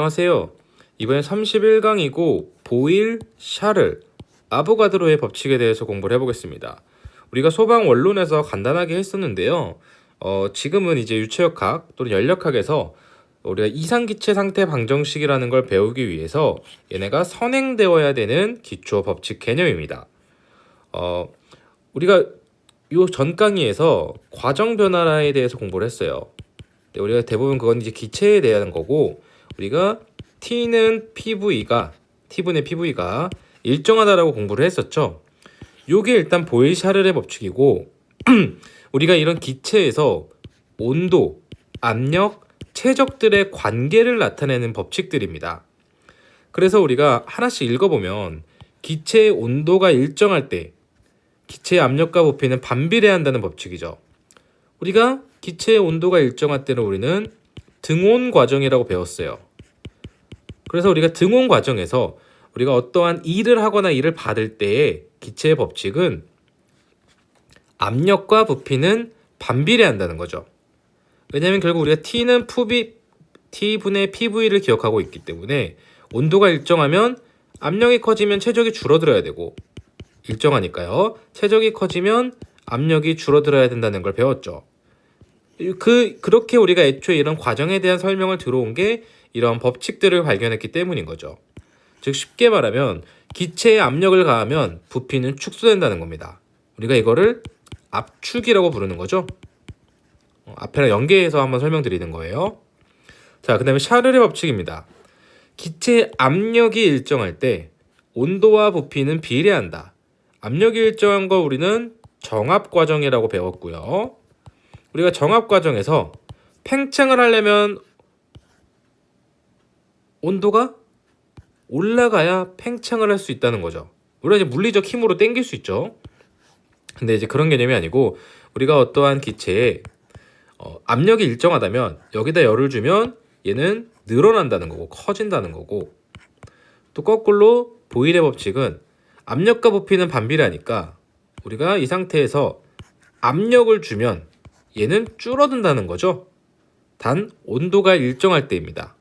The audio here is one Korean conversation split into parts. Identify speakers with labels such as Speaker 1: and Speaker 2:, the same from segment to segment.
Speaker 1: 안녕하세요. 이번엔 31강이고 보일, 샤를, 아보가드로의 법칙에 대해서 공부를 해보겠습니다. 우리가 소방 원론에서 간단하게 했었는데요. 어, 지금은 이제 유체역학 또는 연력학에서 우리가 이상기체 상태 방정식이라는 걸 배우기 위해서 얘네가 선행되어야 되는 기초 법칙 개념입니다. 어, 우리가 요전 강의에서 과정 변화에 대해서 공부를 했어요. 우리가 대부분 그건 이제 기체에 대한 거고 우리가 t는 PV가 t분의 PV가 일정하다라고 공부를 했었죠. 요게 일단 보일 샤를의 법칙이고 우리가 이런 기체에서 온도, 압력, 최적들의 관계를 나타내는 법칙들입니다. 그래서 우리가 하나씩 읽어보면 기체의 온도가 일정할 때 기체의 압력과 부피는 반비례한다는 법칙이죠. 우리가 기체의 온도가 일정할 때는 우리는 등온 과정이라고 배웠어요. 그래서 우리가 등온 과정에서 우리가 어떠한 일을 하거나 일을 받을 때의 기체의 법칙은 압력과 부피는 반비례한다는 거죠. 왜냐하면 결국 우리가 T는 푸비, T분의 PV를 기억하고 있기 때문에 온도가 일정하면 압력이 커지면 최적이 줄어들어야 되고 일정하니까요. 최적이 커지면 압력이 줄어들어야 된다는 걸 배웠죠. 그 그렇게 우리가 애초에 이런 과정에 대한 설명을 들어온 게 이런 법칙들을 발견했기 때문인 거죠. 즉 쉽게 말하면 기체에 압력을 가하면 부피는 축소된다는 겁니다. 우리가 이거를 압축이라고 부르는 거죠. 어, 앞에랑 연계해서 한번 설명드리는 거예요. 자, 그 다음에 샤를의 법칙입니다. 기체의 압력이 일정할 때 온도와 부피는 비례한다. 압력이 일정한 거 우리는 정압 과정이라고 배웠고요. 우리가 정압 과정에서 팽창을 하려면 온도가 올라가야 팽창을 할 수 있다는 거죠. 물론 이제 물리적 힘으로 당길 수 있죠. 근데 이제 그런 개념이 아니고 우리가 어떠한 기체에 어, 압력이 일정하다면 여기다 열을 주면 얘는 늘어난다는 거고 커진다는 거고 또 거꾸로 보일의 법칙은 압력과 부피는 반비례하니까 우리가 이 상태에서 압력을 주면 얘는 줄어든다는 거죠. 단 온도가 일정할 때입니다.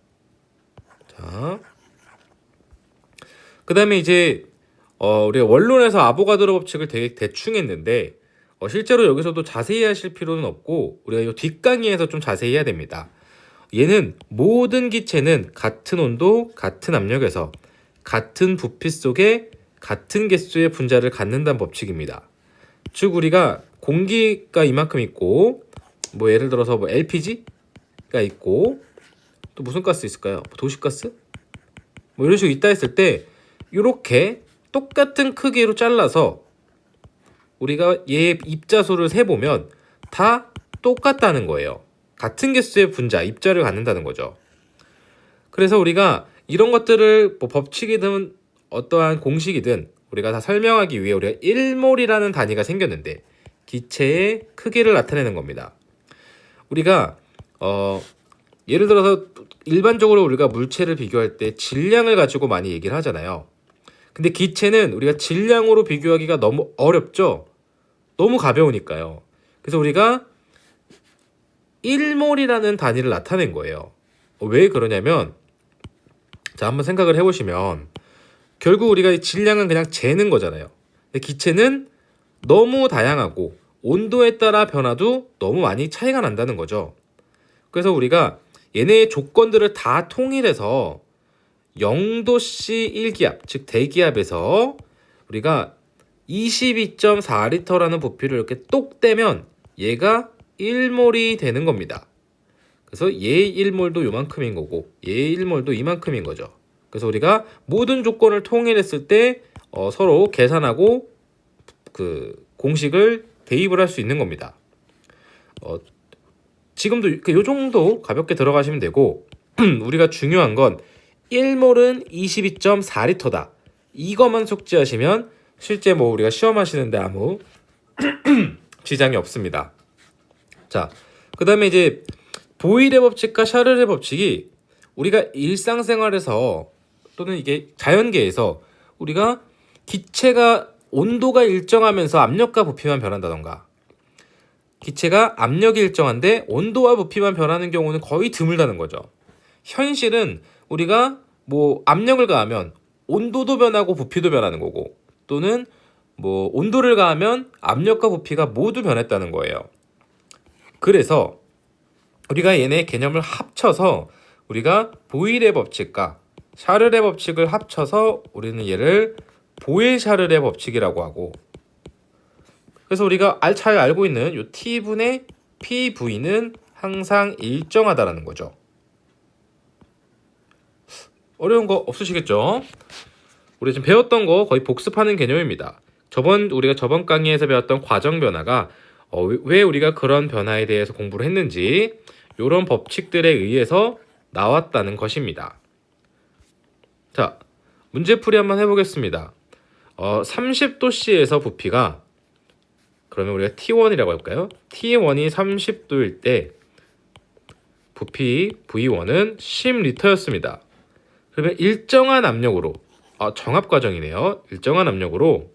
Speaker 1: 자, 그 다음에 이제 어, 우리가 원론에서 아보가드로 법칙을 되게 대충 했는데 어, 실제로 여기서도 자세히 하실 필요는 없고 우리가 이 뒷강의에서 좀 자세히 해야 됩니다. 얘는 모든 기체는 같은 온도, 같은 압력에서 같은 부피 속에 같은 개수의 분자를 갖는다는 법칙입니다. 즉 우리가 공기가 이만큼 있고 뭐 예를 들어서 뭐 LPG가 있고 또 무슨 가스 있을까요? 뭐 도시가스? 뭐 이런 식으로 있다 했을 때 이렇게 똑같은 크기로 잘라서 우리가 얘 입자수를 세 보면 다 똑같다는 거예요. 같은 개수의 분자 입자를 갖는다는 거죠. 그래서 우리가 이런 것들을 뭐 법칙이든 어떠한 공식이든 우리가 다 설명하기 위해 우리가 1몰이라는 단위가 생겼는데 기체의 크기를 나타내는 겁니다. 우리가 어 예를 들어서 일반적으로 우리가 물체를 비교할 때 질량을 가지고 많이 얘기를 하잖아요. 근데 기체는 우리가 질량으로 비교하기가 너무 어렵죠. 너무 가벼우니까요. 그래서 우리가 1몰이라는 단위를 나타낸 거예요. 어, 왜 그러냐면 자 한번 생각을 해보시면 결국 우리가 이 질량은 그냥 재는 거잖아요. 근데 기체는 너무 다양하고 온도에 따라 변화도 너무 많이 차이가 난다는 거죠. 그래서 우리가 얘네의 조건들을 다 통일해서 0도씨 1기압, 즉 대기압에서 우리가 22.4리터라는 부피를 이렇게 똑 떼면 얘가 1몰이 되는 겁니다. 그래서 얘 1몰도 요만큼인 거고 얘 1몰도 이만큼인 거죠. 그래서 우리가 모든 조건을 통일했을 때 어, 서로 계산하고 그 공식을 대입을 할 수 있는 겁니다. 어, 지금도 그요 정도 가볍게 들어가시면 되고 우리가 중요한 건 1몰은 22.4리터다. 이것만 숙지하시면 실제 뭐 우리가 시험하시는데 아무 지장이 없습니다. 자, 그 다음에 이제 보일의 법칙과 샤를의 법칙이 우리가 일상생활에서 또는 이게 자연계에서 우리가 기체가 온도가 일정하면서 압력과 부피만 변한다던가 기체가 압력이 일정한데 온도와 부피만 변하는 경우는 거의 드물다는 거죠. 현실은 우리가 뭐 압력을 가하면 온도도 변하고 부피도 변하는 거고 또는 뭐 온도를 가하면 압력과 부피가 모두 변했다는 거예요. 그래서 우리가 얘네 개념을 합쳐서 우리가 보일의 법칙과 샤를의 법칙을 합쳐서 우리는 얘를 보일-샤를의 법칙이라고 하고 그래서 우리가 알- 잘 알고 있는 요 T분의 PV는 항상 일정하다라는 거죠. 어려운 거 없으시겠죠? 우리 지금 배웠던 거 거의 복습하는 개념입니다. 저번 우리가 저번 강의에서 배웠던 과정 변화가 어, 왜- 왜 우리가 그런 변화에 대해서 공부를 했는지 이런 법칙들에 의해서 나왔다는 것입니다. 자, 문제풀이 한번 해보겠습니다. 어, 30도씨에서 부피가 그러면 우리가 T1이라고 할까요? T1이 30도일 때 부피 V1은 10리터였습니다. 그러면 일정한 압력으로 아, 정합 과정이네요. 일정한 압력으로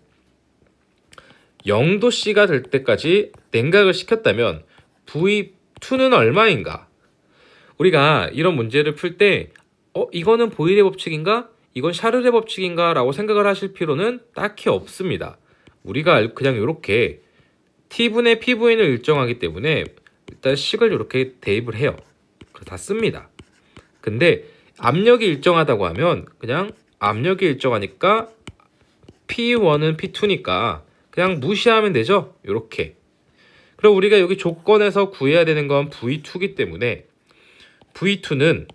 Speaker 1: 0도씨가 될 때까지 냉각을 시켰다면 V2는 얼마인가? 우리가 이런 문제를 풀 때 어, 이거는 보일의 법칙인가? 이건 샤를의 법칙인가? 라고 생각을 하실 필요는 딱히 없습니다. 우리가 알- 그냥 이렇게 T분의 PV는 일정하기 때문에 일단 식을 이렇게 대입을 해요. 다 씁니다. 근데 압력이 일정하다고 하면 그냥 압력이 일정하니까 P1은 P2니까 그냥 무시하면 되죠. 이렇게. 그럼 우리가 여기 조건에서 구해야 되는 건 V2기 때문에 V2는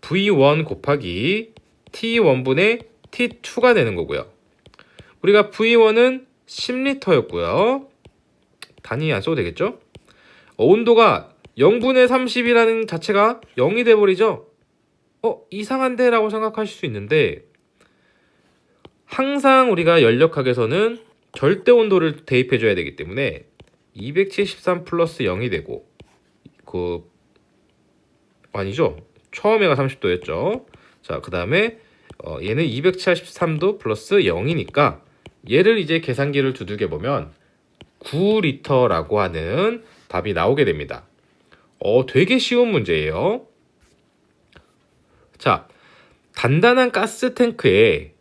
Speaker 1: V1 곱하기 T1분의 T2가 되는 거고요. 우리가 V1은 10리터였고요. 단위 안 써도 되겠죠? 어, 온도가 0분의 30이라는 자체가 0이 돼버리죠? 어, 이상한데? 라고 생각하실 수 있는데 항상 우리가 연력학에서는 절대 온도를 대입해 줘야 되기 때문에 273 플러스 0이 되고 그 아니죠? 처음에가 30도였죠. 자, 그 다음에 어, 얘는 273도 플러스 0이니까 얘를 이제 계산기를 두들겨 보면 9리터라고 하는 답이 나오게 됩니다. 어, 되게 쉬운 문제예요. 자, 단단한 가스 탱크에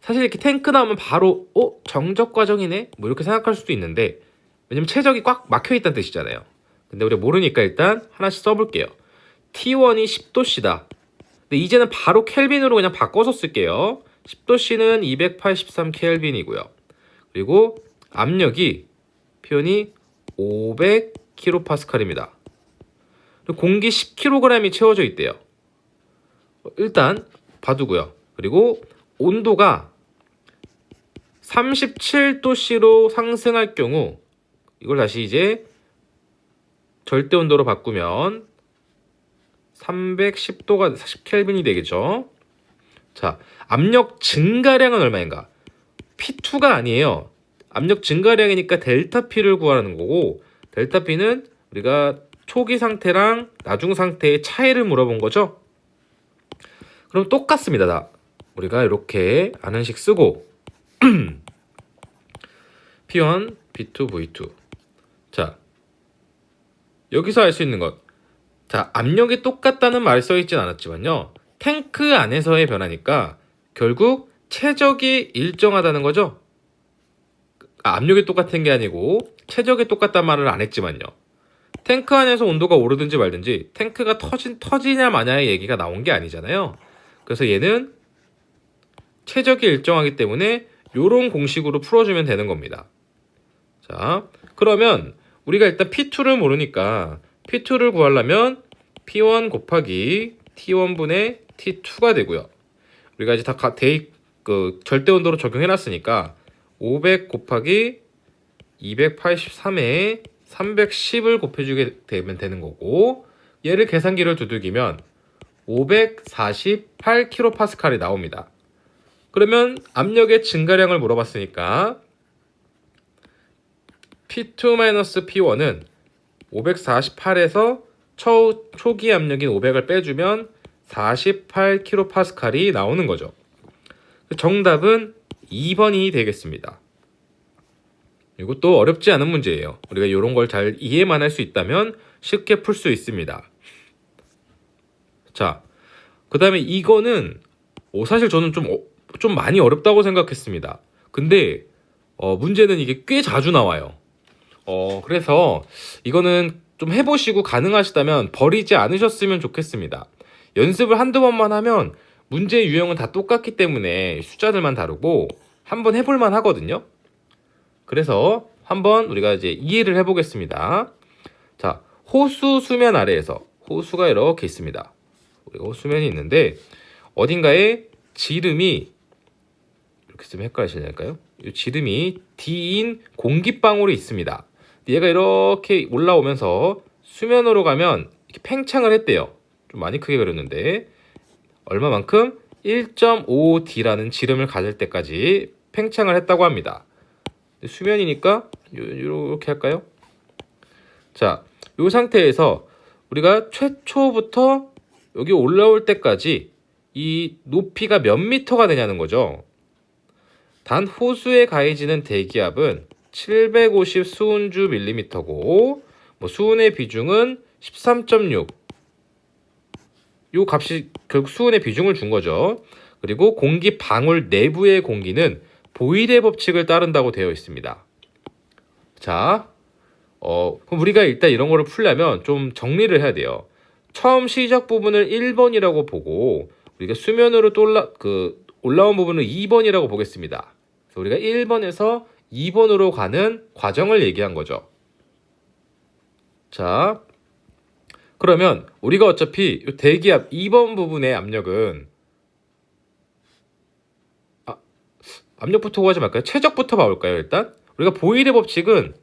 Speaker 1: 사실 이렇게 탱크 나오면 바로 어 정적 과정이네 뭐 이렇게 생각할 수도 있는데 왜냐면 최적이 꽉 막혀 있다는 뜻이잖아요. 근데 우리가 모르니까 일단 하나씩 써볼게요. T1이 10도씨다. 근데 이제는 바로 켈빈으로 그냥 바꿔서 쓸게요. 10도씨는 283 켈빈이고요. 그리고 압력이 표현이 500 킬로파스칼입니다. 그리고 공기 10kg이 채워져 있대요. 일단 봐두고요. 그리고 온도가 37도씨로 상승할 경우 이걸 다시 이제 절대 온도로 바꾸면 310도가 10켈빈이 되겠죠. 자, 압력 증가량은 얼마인가? P2가 아니에요. 압력 증가량이니까 델타 P를 구하는 거고 델타 P는 우리가 초기 상태랑 나중 상태의 차이를 물어본 거죠. 그럼 똑같습니다. 다. 우리가 이렇게 아는 식 쓰고 P1, P2, V2. 자, 여기서 알 수 있는 것. 자, 압력이 똑같다는 말이 써 있진 않았지만요. 탱크 안에서의 변화니까 결국 최적이 일정하다는 거죠. 아, 압력이 똑같은 게 아니고 최적이 똑같단 말을 안 했지만요. 탱크 안에서 온도가 오르든지 말든지 탱크가 터진 터지냐 마냐의 얘기가 나온 게 아니잖아요. 그래서 얘는 최적이 일정하기 때문에 요런 공식으로 풀어주면 되는 겁니다. 자, 그러면 우리가 일단 P2를 모르니까 P2를 구하려면 P1 곱하기 T1분의 T2가 되고요. 우리가 이제 다 가- 대입 그 절대 온도로 적용해 놨으니까 500 곱하기 283에 310을 곱해주게 되면 되는 거고 얘를 계산기를 두들기면 548 킬로파스칼이 나옵니다. 그러면 압력의 증가량을 물어봤으니까 P2-P1은 548에서 초, 초기 압력인 500을 빼주면 48 킬로파스칼이 나오는 거죠. 정답은 2번이 되겠습니다. 이것도 어렵지 않은 문제예요. 우리가 이런 걸 잘 이해만 할 수 있다면 쉽게 풀 수 있습니다. 자, 그 다음에 이거는 어, 사실 저는 좀, 어, 좀 많이 어렵다고 생각했습니다. 근데 어, 문제는 이게 꽤 자주 나와요. 어, 그래서 이거는 좀 해보시고 가능하시다면 버리지 않으셨으면 좋겠습니다. 연습을 한두 번만 하면 문제 유형은 다 똑같기 때문에 숫자들만 다르고 한번 해볼만 하거든요. 그래서 한번 우리가 이제 이해를 해보겠습니다. 자, 호수 수면 아래에서 호수가 이렇게 있습니다. 우리가 호수면이 있는데 어딘가에 지름이 이렇게 쓰면 헷갈리시냐까요? 이 지름이 D인 공기방울이 있습니다. 얘가 이렇게 올라오면서 수면으로 가면 팽창을 했대요. 좀 많이 크게 그렸는데 얼마만큼 1.5D라는 지름을 가질 때까지 팽창을 했다고 합니다. 수면이니까 이렇게 할까요? 자, 이 상태에서 우리가 최초부터 여기 올라올 때까지 이 높이가 몇 미터가 되냐는 거죠. 단 호수에 가해지는 대기압은 750 수은주 밀리미터고 뭐 수은의 비중은 13.6. 요 값이 결국 수은의 비중을 준 거죠. 그리고 공기 방울 내부의 공기는 보일의 법칙을 따른다고 되어 있습니다. 자, 어, 그럼 우리가 일단 이런 거를 풀려면 좀 정리를 해야 돼요. 처음 시작 부분을 1번이라고 보고 우리가 수면으로 또 올라 그 올라온 부분을 2번이라고 보겠습니다. 그래서 우리가 1번에서 2번으로 가는 과정을 얘기한 거죠. 자, 그러면 우리가 어차피 이 대기압 2번 부분의 압력은 아, 압력부터 구하지 말까요? 최적부터 봐볼까요? 일단 우리가 보일의 법칙은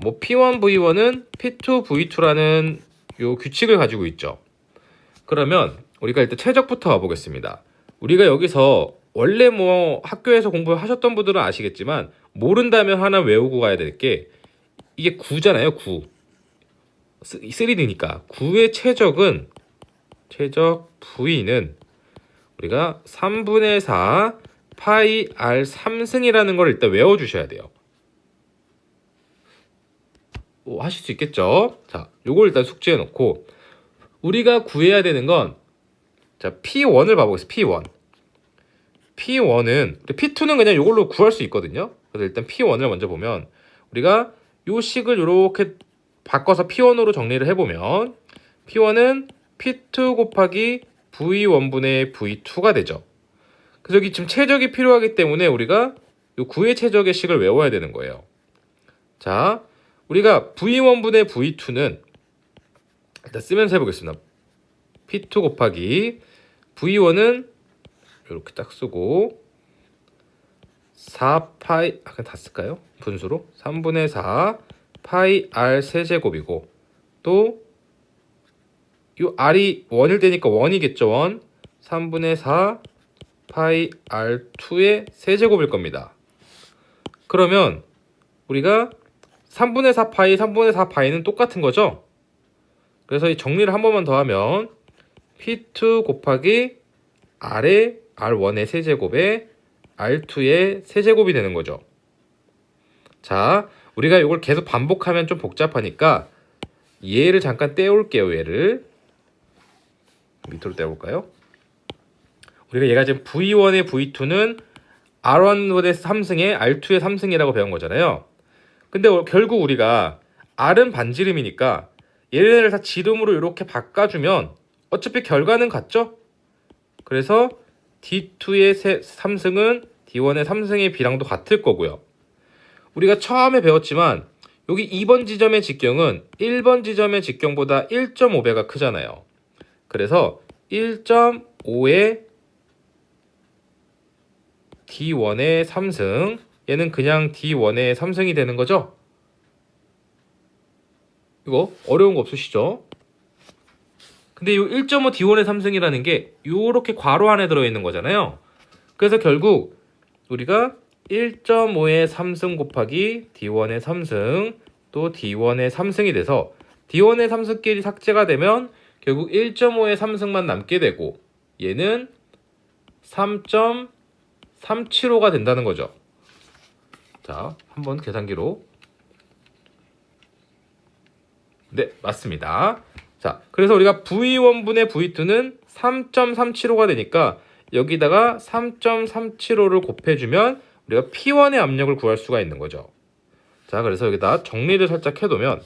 Speaker 1: 뭐 P1, V1은 P2, V2라는 요 규칙을 가지고 있죠. 그러면 우리가 일단 최적부터 와보겠습니다. 우리가 여기서 원래 뭐 학교에서 공부하셨던 분들은 아시겠지만 모른다면 하나 외우고 가야 될 게 이게 9잖아요. 9. 3D니까 9의 최적은 최적 V는 우리가 3분의 4 파이 R 3승이라는 걸 일단 외워주셔야 돼요. 오, 하실 수 있겠죠? 자, 요걸 일단 숙지해 놓고 우리가 구해야 되는 건 자, P1을 봐보겠습니다. P1. P1은 P2는 그냥 이걸로 구할 수 있거든요. 그래서 일단 P1을 먼저 보면 우리가 요 식을 이렇게 바꿔서 P1으로 정리를 해보면 P1은 P2 곱하기 V1분의 V2가 되죠. 그래서 여기 지금 최적이 필요하기 때문에 우리가 요 9의 최적의 식을 외워야 되는 거예요. 자, 우리가 V1분의 V2는 일단 쓰면서 해보겠습니다. P2 곱하기 V1은 이렇게 딱 쓰고 4파이 아 그냥 다 쓸까요? 분수로 3분의 4 파이 R 세제곱이고 또 이 R이 1일 되니까 1이겠죠 1 3분의 4 파이 R2의 세제곱일 겁니다. 그러면 우리가 3분의 4 파이 3분의 4 파이는 똑같은 거죠? 그래서 이 정리를 한 번만 더 하면 P2 곱하기 R의 R1의 세제곱에 R2의 세제곱이 되는 거죠. 자, 우리가 이걸 계속 반복하면 좀 복잡하니까 얘를 잠깐 떼올게요, 얘를. 밑으로 떼볼까요? 우리가 얘가 지금 V1의 V2는 R1의 3승에 R2의 3승이라고 배운 거잖아요. 근데 결국 우리가 R은 반지름이니까 얘네를 다 지름으로 이렇게 바꿔주면 어차피 결과는 같죠? 그래서 D2의 3승은 D1의 3승의 비랑도 같을 거고요. 우리가 처음에 배웠지만 여기 2번 지점의 직경은 1번 지점의 직경보다 1.5배가 크잖아요. 그래서 1.5의 D1의 3승 얘는 그냥 D1의 3승이 되는 거죠? 이거 어려운 거 없으시죠? 근데 이 1.5 D1의 3승이라는 게 요렇게 괄호 안에 들어있는 거잖아요. 그래서 결국 우리가 1.5의 3승 곱하기 D1의 3승 또 D1의 3승이 돼서 D1의 3승끼리 삭제가 되면 결국 1.5의 3승만 남게 되고 얘는 3.375가 된다는 거죠. 자, 한번 계산기로 네, 맞습니다. 자, 그래서 우리가 V1분의 V2는 3.375가 되니까 여기다가 3.375를 곱해주면 우리가 P1의 압력을 구할 수가 있는 거죠. 자, 그래서 여기다 정리를 살짝 해두면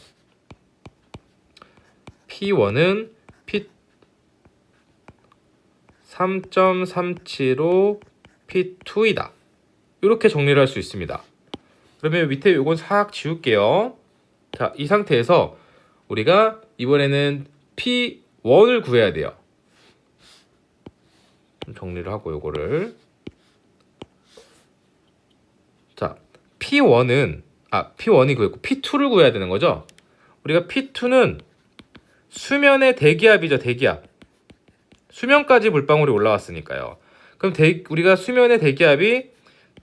Speaker 1: P1은 P 3.375 P2이다. 이렇게 정리를 할 수 있습니다. 그러면 밑에 요건 싹 지울게요. 자, 이 상태에서 우리가 이번에는 P1을 구해야 돼요. 좀 정리를 하고 요거를 자, P1은 아, P1이 구했고 P2를 구해야 되는 거죠. 우리가 P2는 수면의 대기압이죠, 대기압. 수면까지 물방울이 올라왔으니까요. 그럼 대, 우리가 수면의 대기압이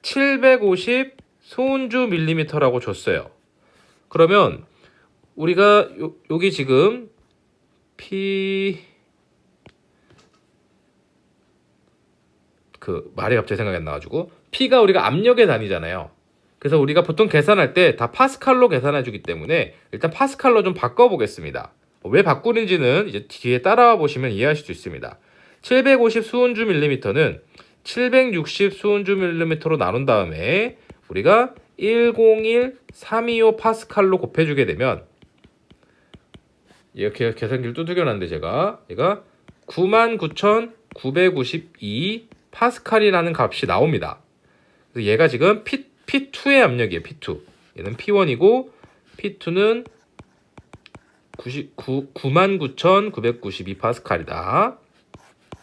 Speaker 1: 750 소운주 밀리미터라고 줬어요. 그러면 우리가 요, 여기 지금 P 그 말이 갑자기 생각이 안 나가지고 P가 우리가 압력의 단위잖아요. 그래서 우리가 보통 계산할 때 다 파스칼로 계산해 주기 때문에 일단 파스칼로 좀 바꿔 보겠습니다. 왜 바꾸는지는 이제 뒤에 따라와 보시면 이해하실 수 있습니다. 750 수운주 밀리미터는 760 수운주 밀리미터로 나눈 다음에 우리가 101 325 파스칼로 곱해주게 되면 이렇게 계산기를 두들겨놨는데 제가 얘가 99,992 파스칼이라는 값이 나옵니다. 얘가 지금 P, P2의 압력이에요. P2. 얘는 P1이고 P2는 99, 99,992 파스칼이다.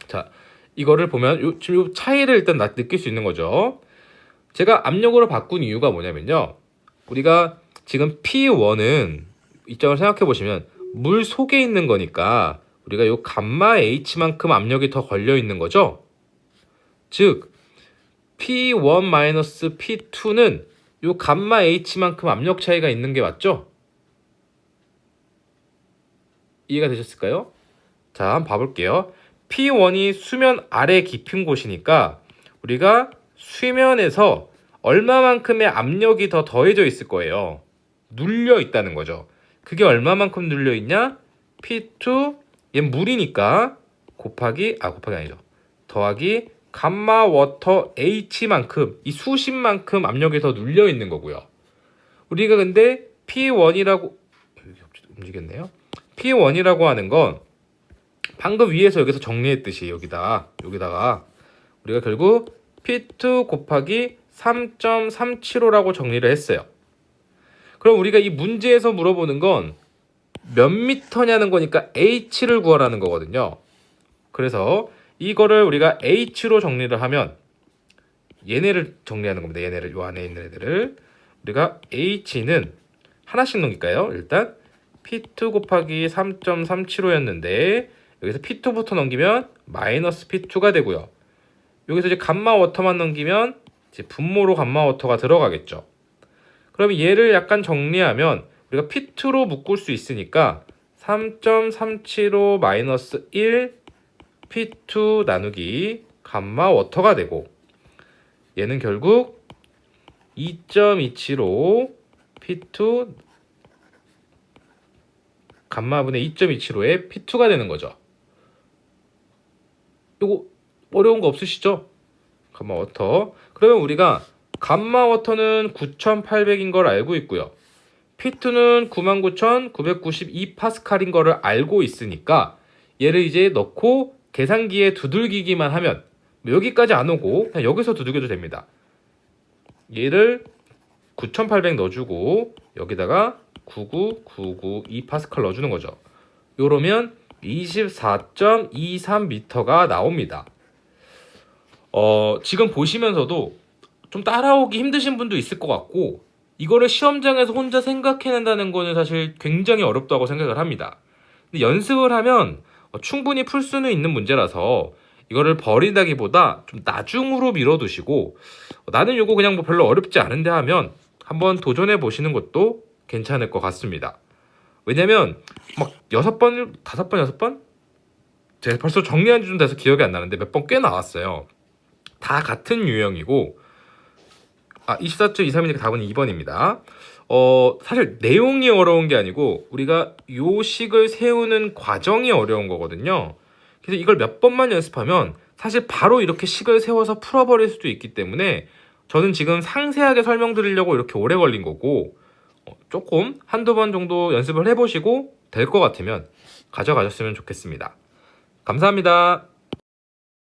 Speaker 1: 자, 이거를 보면 요, 지금 요 차이를 일단 나- 느낄 수 있는 거죠. 제가 압력으로 바꾼 이유가 뭐냐면요. 우리가 지금 P1은 입장을 생각해 보시면 물 속에 있는 거니까 우리가 요 감마 H만큼 압력이 더 걸려 있는 거죠. 즉 P1 P2는 요 감마 H만큼 압력 차이가 있는 게 맞죠? 이해가 되셨을까요? 자, 한번 봐볼게요. P1이 수면 아래 깊은 곳이니까 우리가 수면에서 얼마만큼의 압력이 더 더해져 있을 거예요. 눌려 있다는 거죠. 그게 얼마만큼 눌려 있냐? P2 얘 물이니까 곱하기 아 곱하기 아니죠. 더하기 감마 워터 H만큼 이 수심만큼 압력이 더 눌려 있는 거고요. 우리가 근데 P1이라고 여기 갑자기 움직였네요. P1이라고 하는 건 방금 위에서 여기서 정리했듯이 여기다 여기다가 우리가 결국 P2 곱하기 3.375라고 정리를 했어요. 그럼 우리가 이 문제에서 물어보는 건 몇 미터냐는 거니까 H를 구하라는 거거든요. 그래서 이거를 우리가 H로 정리를 하면 얘네를 정리하는 겁니다. 얘네를 요 안에 있는 애들을 우리가 H는 하나씩 넘길까요? 일단 P2 곱하기 3.375였는데 여기서 P2부터 넘기면 마이너스 P2가 되고요. 여기서 이제 감마 워터만 넘기면 이제 분모로 감마 워터가 들어가겠죠. 그러면 얘를 약간 정리하면 우리가 P2로 묶을 수 있으니까 3.375 마이너스 1 P2 나누기 감마 워터가 되고 얘는 결국 2.275 P2 감마분의 2.275의 P2가 되는 거죠. 이거 어려운 거 없으시죠? 감마 워터. 그러면 우리가 감마 워터는 9,800인 걸 알고 있고요. P2는 99,992 파스칼인 거를 알고 있으니까 얘를 이제 넣고 계산기에 두들기기만 하면 뭐 여기까지 안 오고 그냥 여기서 두들겨도 됩니다. 얘를 9,800 넣어주고 여기다가 99992 파스칼 넣어주는 거죠. 요러면 24.23m가 나옵니다. 어, 지금 보시면서도 좀 따라오기 힘드신 분도 있을 것 같고 이거를 시험장에서 혼자 생각해낸다는 거는 사실 굉장히 어렵다고 생각을 합니다. 근데 연습을 하면 어, 충분히 풀 수는 있는 문제라서 이거를 버린다기보다 좀 나중으로 미뤄두시고 어, 나는 이거 그냥 뭐 별로 어렵지 않은데 하면 한번 도전해 보시는 것도 괜찮을 것 같습니다. 왜냐면 막 여섯 번, 다섯 번, 여섯 번 제가 벌써 정리한 지 좀 돼서 기억이 안 나는데 몇 번 꽤 나왔어요. 다 같은 유형이고 아 24.23이니까 답은 2번입니다. 어, 사실 내용이 어려운 게 아니고 우리가 요 식을 세우는 과정이 어려운 거거든요. 그래서 이걸 몇 번만 연습하면 사실 바로 이렇게 식을 세워서 풀어버릴 수도 있기 때문에 저는 지금 상세하게 설명드리려고 이렇게 오래 걸린 거고 어, 조금 한두 번 정도 연습을 해보시고 될 것 같으면 가져가셨으면 좋겠습니다. 감사합니다.